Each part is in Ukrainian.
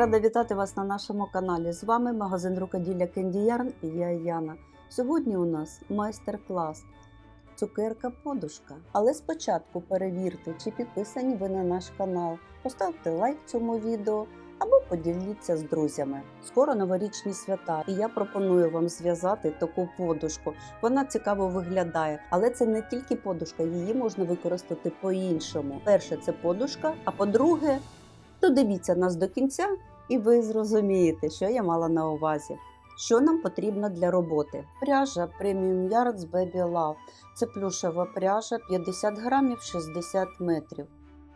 Рада вітати вас на нашому каналі. З вами магазин рукоділля Candy Yarn і я Яна. Сьогодні у нас майстер-клас цукерка подушка. Але спочатку перевірте, чи підписані ви на наш канал. Поставте лайк цьому відео або поділіться з друзями. Скоро новорічні свята, і я пропоную вам зв'язати таку подушку. Вона цікаво виглядає, але це не тільки подушка, її можна використати по-іншому. Перше, це подушка, а по-друге, додивіться нас до кінця, і ви зрозумієте, що я мала на увазі. Що нам потрібно для роботи? Пряжа Premium Yards Baby Love. Це плюшева пряжа 50 грамів 60 метрів.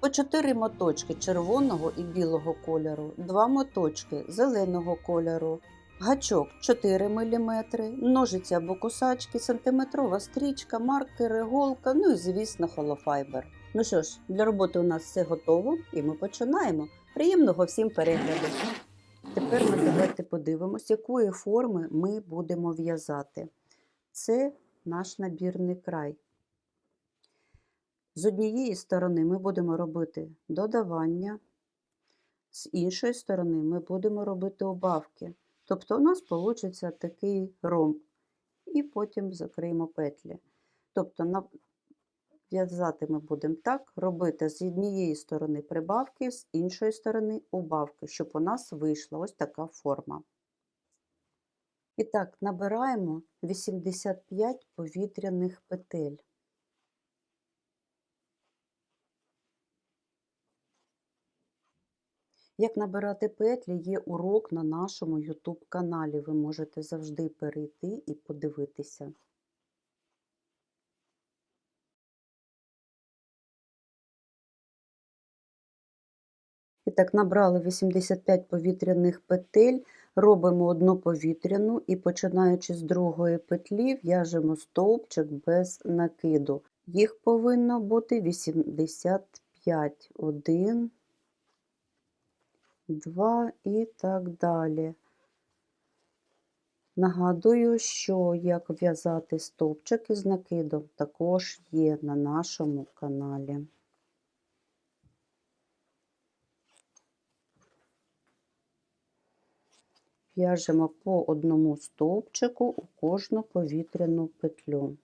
По 4 моточки червоного і білого кольору, 2 моточки зеленого кольору, гачок 4 мм, ножиці або кусачки, сантиметрова стрічка, маркер, іголка, ну і звісно холофайбер. Ну що ж, для роботи у нас все готово, і ми починаємо. Приємного всім перегляду! Тепер ми давайте подивимось, якої форми ми будемо в'язати. Це наш набірний край. З однієї сторони ми будемо робити додавання, з іншої сторони ми будемо робити обавки. Тобто у нас вийде такий ромб. І потім закриємо петлі. Тобто. В'язати ми будемо так, робити з однієї сторони прибавки, з іншої сторони убавки, щоб у нас вийшла ось така форма. І так, набираємо 85 повітряних петель. Як набирати петлі, є урок на нашому YouTube каналі. Ви можете завжди перейти і подивитися. І так, набрали 85 повітряних петель, робимо одну повітряну і починаючи з другої петлі, в'яжемо стовпчик без накиду. Їх повинно бути 85. 1, 2 і так далі. Нагадую, що як в'язати стовпчики з накидом, також є на нашому каналі. В'яжемо по одному стовпчику у кожну повітряну петлю.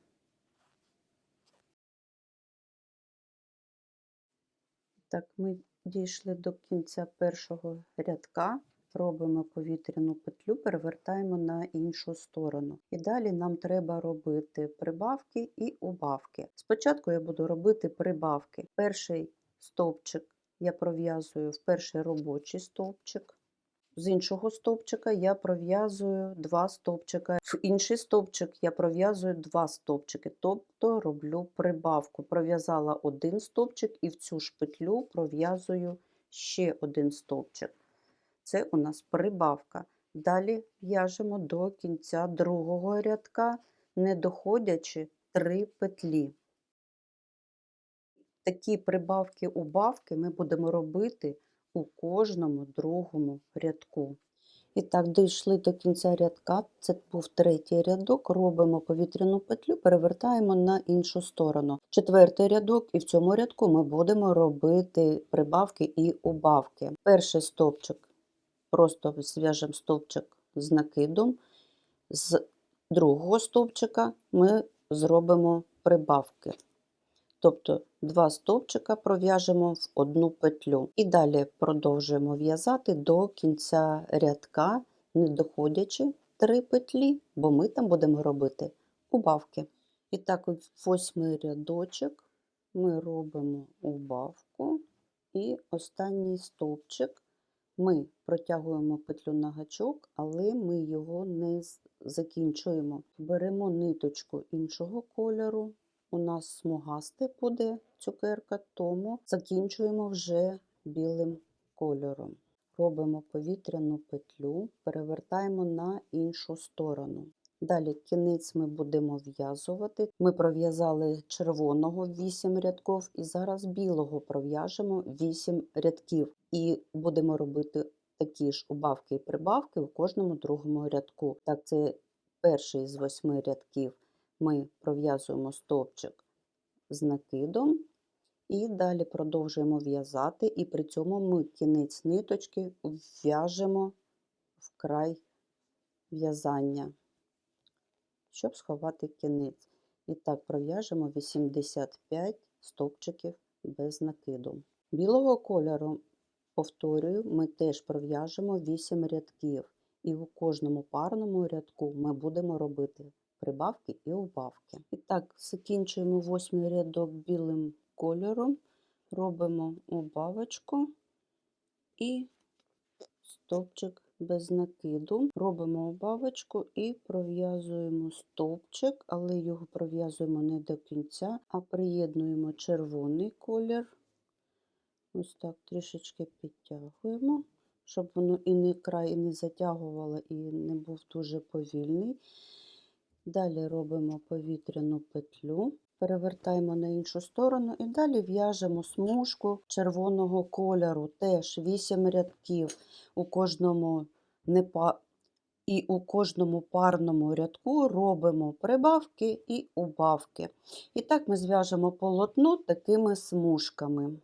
Так, ми дійшли до кінця першого рядка, робимо повітряну петлю, перевертаємо на іншу сторону. І далі нам треба робити прибавки і убавки. Спочатку я буду робити прибавки. Перший стовпчик я пров'язую в перший робочий стовпчик. З іншого стовпчика я пров'язую два стовпчика, в інший стовпчик я пров'язую два стовпчики, тобто роблю прибавку. Пров'язала один стовпчик і в цю ж петлю пров'язую ще один стовпчик. Це у нас прибавка. Далі в'яжемо до кінця другого рядка, не доходячи три петлі. Такі прибавки-убавки ми будемо робити у кожному другому рядку. І так, дійшли до кінця рядка, це був третій рядок, робимо повітряну петлю, перевертаємо на іншу сторону. Четвертий рядок, і в цьому рядку ми будемо робити прибавки і убавки. Перший стовпчик, просто зв'яжемо стовпчик з накидом, з другого стовпчика ми зробимо прибавки. Тобто два стовпчика пров'яжемо в одну петлю. І далі продовжуємо в'язати до кінця рядка, не доходячи три петлі, бо ми там будемо робити убавки. І так, восьмий рядочок ми робимо убавку, і останній стовпчик ми протягуємо петлю на гачок, але ми його не закінчуємо. Беремо ниточку іншого кольору у нас смугасте буде цукерка, тому закінчуємо вже білим кольором. Робимо повітряну петлю, перевертаємо на іншу сторону. Далі кінець ми будемо в'язувати. Ми пров'язали червоного 8 рядків, і зараз білого пров'яжемо 8 рядків. І будемо робити такі ж убавки і прибавки у кожному другому рядку. Так, це перший з 8 рядків ми пров'язуємо стовпчик з накидом І далі продовжуємо в'язати, і при цьому ми кінець ниточки в'яжемо в край в'язання, щоб сховати кінець. І так пров'яжемо 85 стовпчиків без накиду. Білого кольору, повторюю, ми теж пров'яжемо 8 рядків. І у кожному парному рядку ми будемо робити прибавки і убавки. І так, закінчуємо восьмий рядок білим кольором, робимо убавочку і стовпчик без накиду. Робимо убавочку і пров'язуємо стовпчик, але його пров'язуємо не до кінця, а приєднуємо червоний колір. Ось так трішечки підтягуємо, щоб воно і не край не затягувало, і не був дуже повільний. Далі робимо повітряну петлю, перевертаємо на іншу сторону і далі в'яжемо смужку червоного кольору, теж 8 рядків у кожному непа... і у кожному парному рядку робимо прибавки і убавки. І так ми зв'яжемо полотно такими смужками.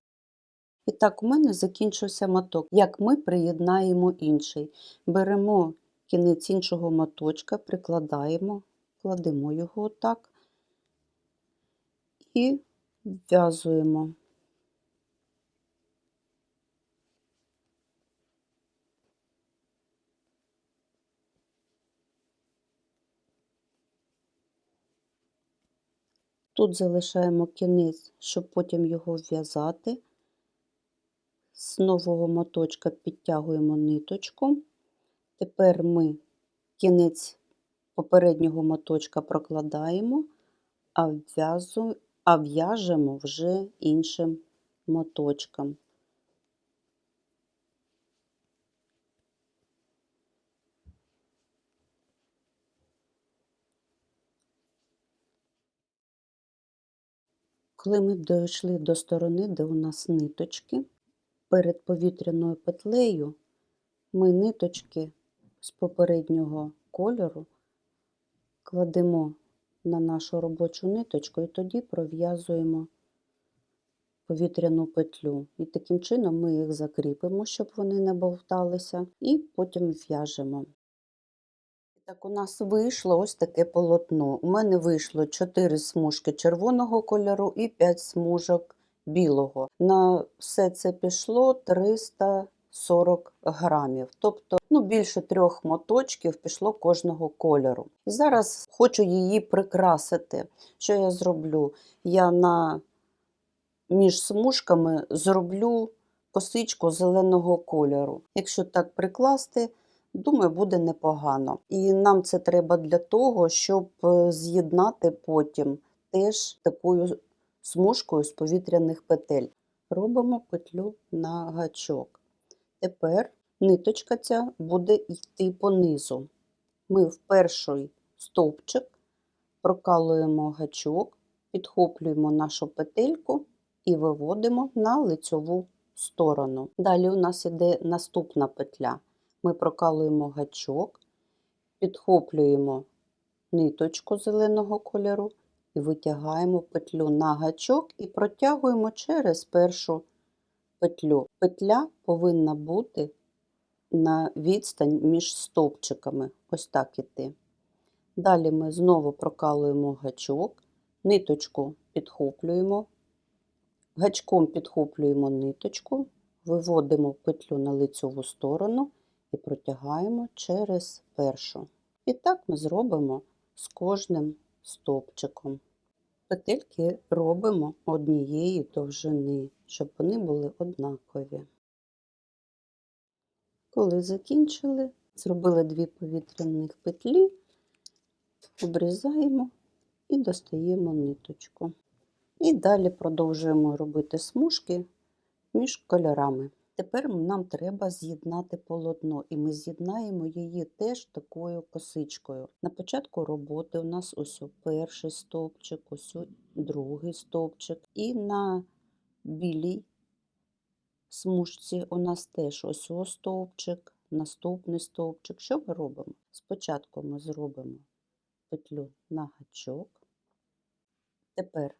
І так, у мене закінчився моток. Як ми приєднаємо інший. Беремо кінець іншого моточка, прикладаємо, кладемо його отак і в'язуємо. Тут залишаємо кінець, щоб потім його в'язати. З нового моточка підтягуємо ниточку. Тепер ми кінець попереднього моточка прокладаємо, а в'яжемо вже іншим моточком. Коли ми дійшли до сторони, де у нас ниточки, перед повітряною петлею ми ниточки з попереднього кольору кладемо на нашу робочу ниточку і тоді пров'язуємо повітряну петлю. І таким чином ми їх закріпимо, щоб вони не бовталися, і потім в'яжемо. Так, у нас вийшло ось таке полотно. У мене вийшло 4 смужки червоного кольору і 5 смужок білого. На все це пішло 340 грамів. Тобто ну, більше трьох моточків пішло кожного кольору. І зараз хочу її прикрасити. Що я зроблю? Я на між смужками зроблю косичку зеленого кольору. Якщо так прикласти, думаю, буде непогано. І нам це треба для того, щоб е, з'єднати потім теж такою смужкою з повітряних петель. Робимо петлю на гачок. Тепер ниточка ця буде йти по низу. Ми в перший стовпчик прокалуємо гачок, підхоплюємо нашу петельку і виводимо на лицьову сторону. Далі у нас іде наступна петля. Ми прокалуємо гачок, підхоплюємо ниточку зеленого кольору і витягаємо петлю на гачок і протягуємо через першу петлю. Петля повинна бути на відстань між стовпчиками. Ось так іти. Далі ми знову прокалуємо гачок, ниточку підхоплюємо, гачком підхоплюємо ниточку, виводимо петлю на лицьову сторону і протягаємо через першу. І так ми зробимо з кожним стовпчиком. Петельки робимо однієї довжини, щоб вони були однакові. Коли закінчили, зробили дві повітряних петлі, обрізаємо і достаємо ниточку. І далі продовжуємо робити смужки між кольорами. Тепер нам треба з'єднати полотно, і ми з'єднаємо її теж такою косичкою. На початку роботи у нас ось перший стовпчик, ось другий стовпчик, і на білій смужці у нас теж ось стовпчик, наступний стовпчик. Що ми робимо? Спочатку ми зробимо петлю на гачок, тепер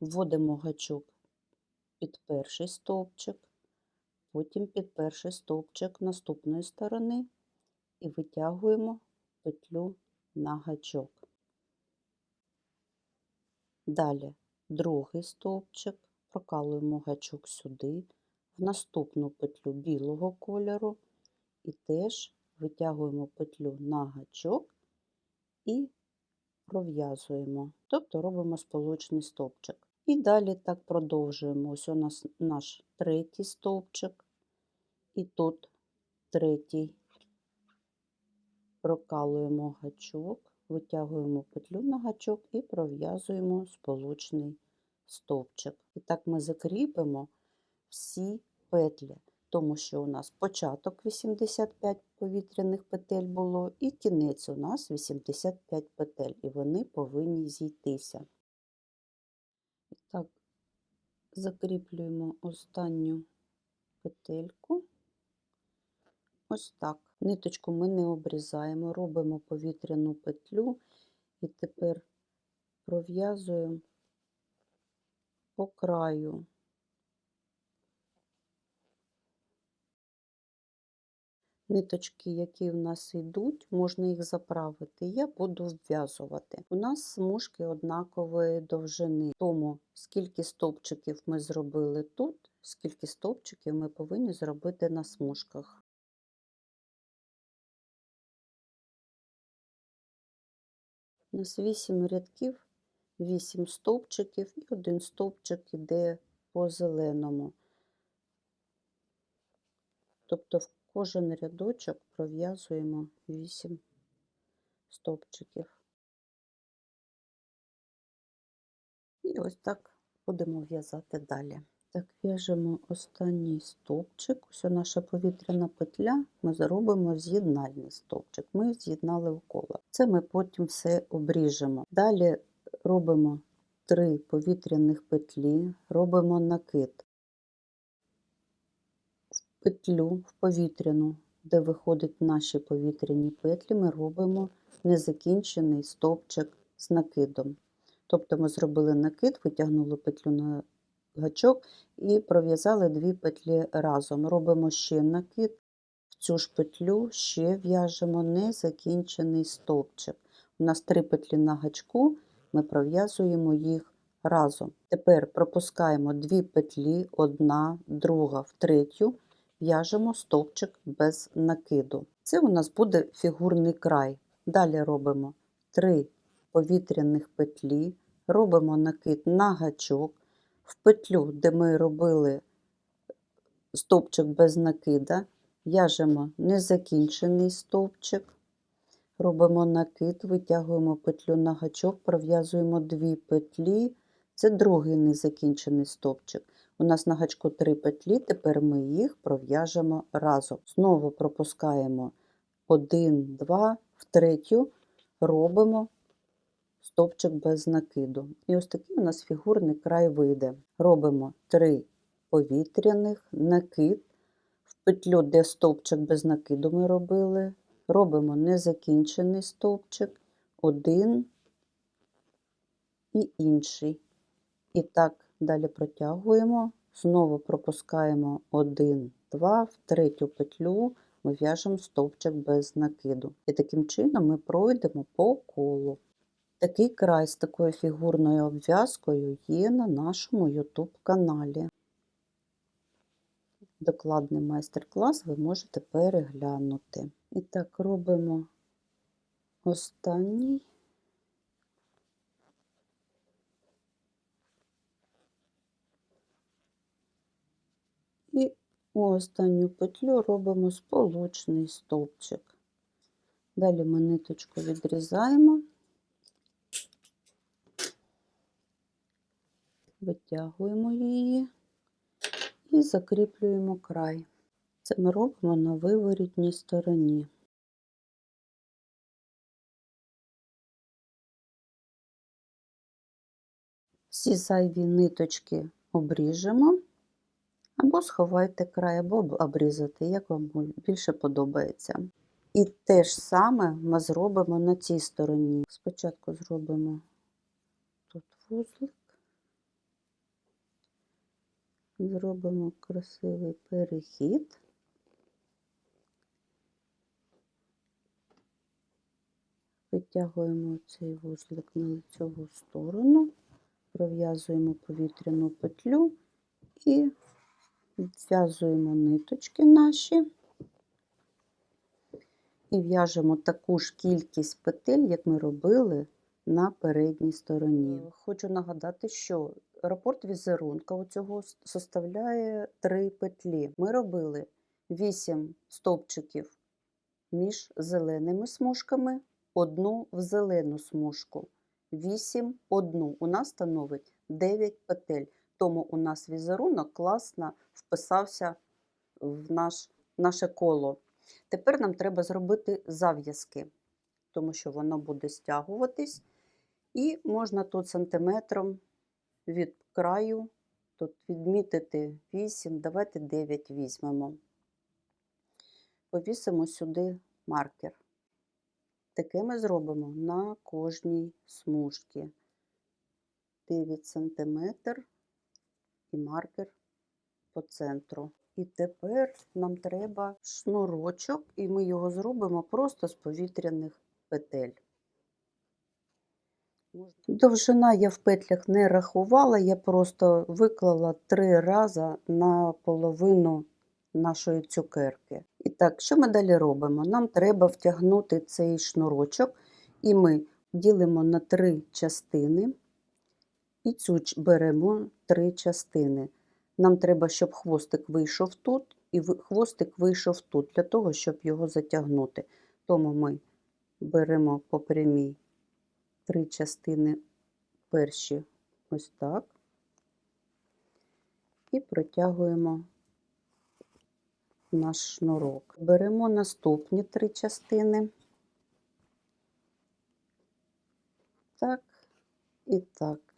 вводимо гачок під перший стовпчик, потім під перший стовпчик наступної сторони і витягуємо петлю на гачок. Далі другий стовпчик, прокалуємо гачок сюди, в наступну петлю білого кольору і теж витягуємо петлю на гачок і пров'язуємо, тобто робимо сполучний стовпчик. І далі так продовжуємо. Ось у нас наш третій стовпчик, і тут третій прокалуємо гачок, витягуємо петлю на гачок і пров'язуємо сполучний стовпчик. І так ми закріпимо всі петлі, тому що у нас початок 85 повітряних петель було, і кінець у нас 85 петель, і вони повинні зійтися. Закріплюємо останню петельку. Ось так. Ниточку ми не обрізаємо, робимо повітряну петлю і тепер пров'язуємо по краю. Ниточки, які в нас йдуть, можна їх заправити. Я буду вв'язувати. У нас смужки однакової довжини, тому скільки стовпчиків ми зробили тут, скільки стовпчиків ми повинні зробити на смужках. У нас 8 рядків, 8 стовпчиків і один стовпчик іде по зеленому. Тобто кожен рядочок пров'язуємо 8 стовпчиків. І ось так будемо в'язати далі. Так, в'яжемо останній стовпчик. Ось наша повітряна петля, ми зробимо з'єднальний стовпчик. Ми з'єднали в коло. Це ми потім все обріжемо. Далі робимо 3 повітряних петлі, робимо накид петлю в повітряну, де виходять наші повітряні петлі, ми робимо незакінчений стовпчик з накидом. Тобто ми зробили накид, витягнули петлю на гачок і пров'язали дві петлі разом. Робимо ще накид, в цю ж петлю ще в'яжемо незакінчений стовпчик. У нас три петлі на гачку, ми пров'язуємо їх разом. Тепер пропускаємо дві петлі, одна, друга, в третю, в'яжемо стовпчик без накиду. Це у нас буде фігурний край. Далі робимо 3 повітряних петлі, робимо накид на гачок, в петлю, де ми робили стовпчик без накида, в'яжемо незакінчений стовпчик, робимо накид, витягуємо петлю на гачок, пров'язуємо дві петлі, це другий незакінчений стовпчик. У нас на гачку три петлі, тепер ми їх пров'яжемо разом. Знову пропускаємо 1, 2, в третю робимо стовпчик без накиду. І ось такий у нас фігурний край вийде. Робимо 3 повітряних, накид, в петлю, де стовпчик без накиду ми робили, робимо незакінчений стовпчик, один і інший. І так далі протягуємо, знову пропускаємо 1, 2, в третю петлю ми в'яжемо стовпчик без накиду. І таким чином ми пройдемо по колу. Такий край з такою фігурною обв'язкою є на нашому YouTube каналі. Докладний майстер-клас ви можете переглянути. І так, робимо останній. І у останню петлю робимо сполучний стовпчик. Далі ми ниточку відрізаємо. витягуємо її і закріплюємо край. Це ми робимо на виворітній стороні. Всі зайві ниточки обріжемо, або сховайте край, або обрізати, як вам більше подобається. І те ж саме ми зробимо на цій стороні. Спочатку зробимо тут вузлик Зробимо красивий перехід. Витягуємо цей вузлик на лицеву сторону, пров'язуємо повітряну петлю і зв'язуємо ниточки наші і в'яжемо таку ж кількість петель, як ми робили на передній стороні. Хочу нагадати, що рапорт візерунка у цього составляє 3 петлі. Ми робили 8 стовпчиків між зеленими смужками, одну в зелену смужку. 8 одну. У нас становить 9 петель. Тому у нас візерунок класно вписався в наш, наше коло. Тепер нам треба зробити зав'язки, тому що воно буде стягуватись. І можна тут сантиметром від краю тут відмітити 8, давайте 9 візьмемо. Повісимо сюди маркер. Таке ми зробимо на кожній смужці. 9 см і маркер по центру. І тепер нам треба шнурочок, і ми його зробимо просто з повітряних петель. Довжина я в петлях не рахувала, я просто виклала три рази на половину нашої цукерки. І так, що ми далі робимо? Нам треба втягнути цей шнурочок, і ми ділимо на три частини, і цю беремо три частини. Нам треба, щоб хвостик вийшов тут, і хвостик вийшов тут, для того, щоб його затягнути. Тому ми беремо по прямій три частини перші ось так, і протягуємо наш шнурок. Беремо наступні три частини, так, і так,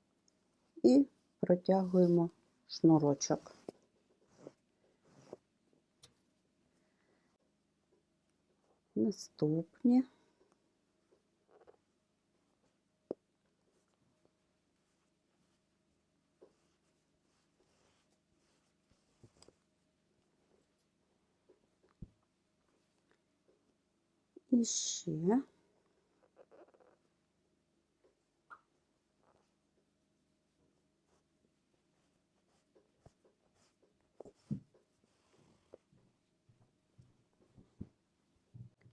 і протягуємо шнурочок. Наступні. Ще.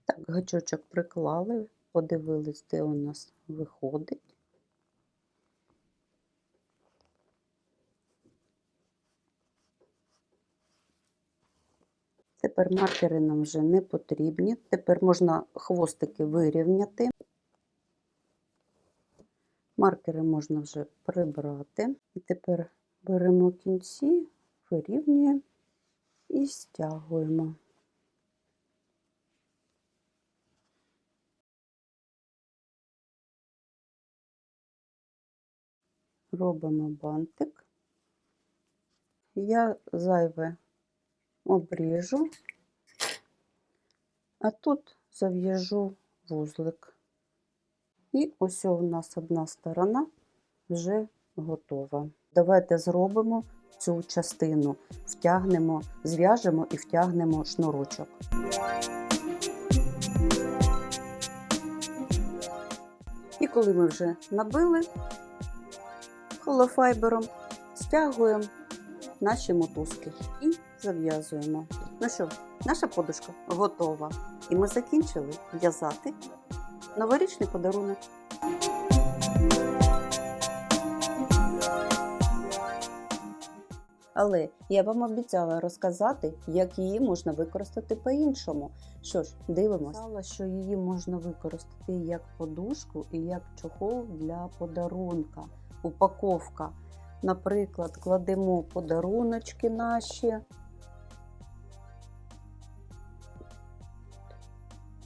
Так, гачочок приклали, подивились, де у нас виходить. Тепер маркери нам вже не потрібні. Тепер можна хвостики вирівняти. Маркери можна вже прибрати. І тепер беремо кінці, вирівнюємо і стягуємо. Робимо бантик. Я зайве обріжу, а тут зав'яжу вузлик. І ось у нас одна сторона вже готова. Давайте зробимо цю частину, втягнемо, зв'яжемо і втягнемо шнурочок. І коли ми вже набили холофайбером, стягуємо наші мотузки і зав'язуємо. Ну що, наша подушка готова. І ми закінчили в'язати новорічний подарунок. Але я вам обіцяла розказати, як її можна використати по-іншому. Що ж, дивимося, що її можна використати як подушку і як чохол для подарунка, упаковка. Наприклад, кладемо подаруночки наші.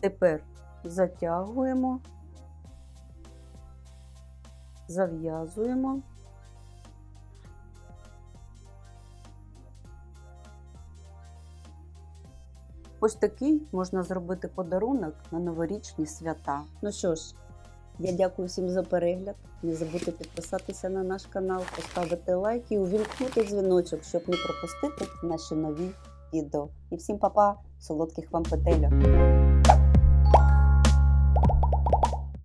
Тепер затягуємо, зав'язуємо. Ось такий можна зробити подарунок на новорічні свята. Ну що ж, Я дякую всім за перегляд. Не забудьте підписатися на наш канал, поставити лайк і увімкнути дзвіночок, щоб не пропустити наші нові відео. І всім па-па, солодких вам петельок!